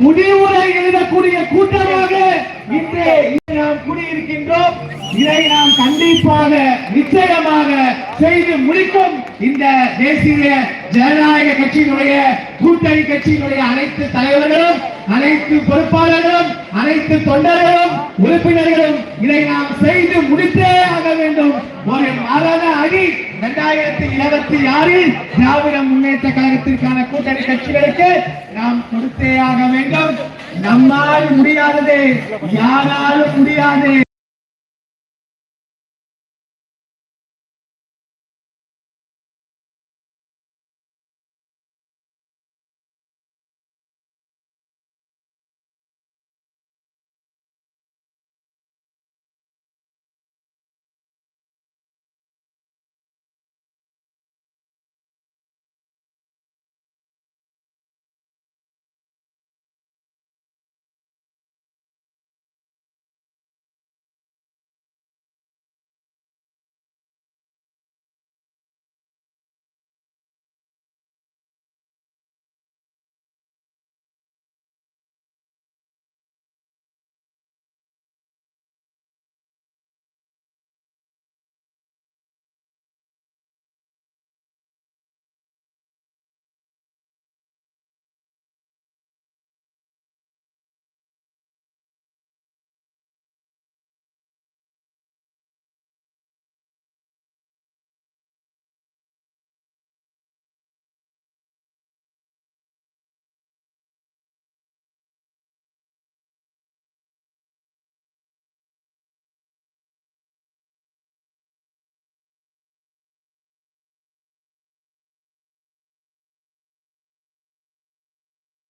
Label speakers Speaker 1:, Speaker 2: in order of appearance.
Speaker 1: முடிவுரை எழுதக்கூடிய கூட்டமாக இன்று நாம் கூடியிருக்கின்றோம் இதை நாம் கண்டிப்பாக நிச்சயமாக செய்து முடிக்கும் இந்த தேசிய ஜனநாயக கட்சியினுடைய கூட்டணி கட்சியினுடைய அனைத்து தலைவர்களும் அனைத்து பொறுப்பாளர்களும் அனைத்து தொண்டர்களும் உறுப்பினர்களும் இதை நாம் செய்து முடித்தே ஆக வேண்டும். ஒரு மரண அடி இரண்டாயிரத்தி இருபத்தி ஆறில் திராவிட முன்னேற்ற கழகத்திற்கான கூட்டணி கட்சிகளுக்கு நாம் கொடுத்தே ஆக வேண்டும். நம்மால் முடியாதது யாராலும் முடியாது.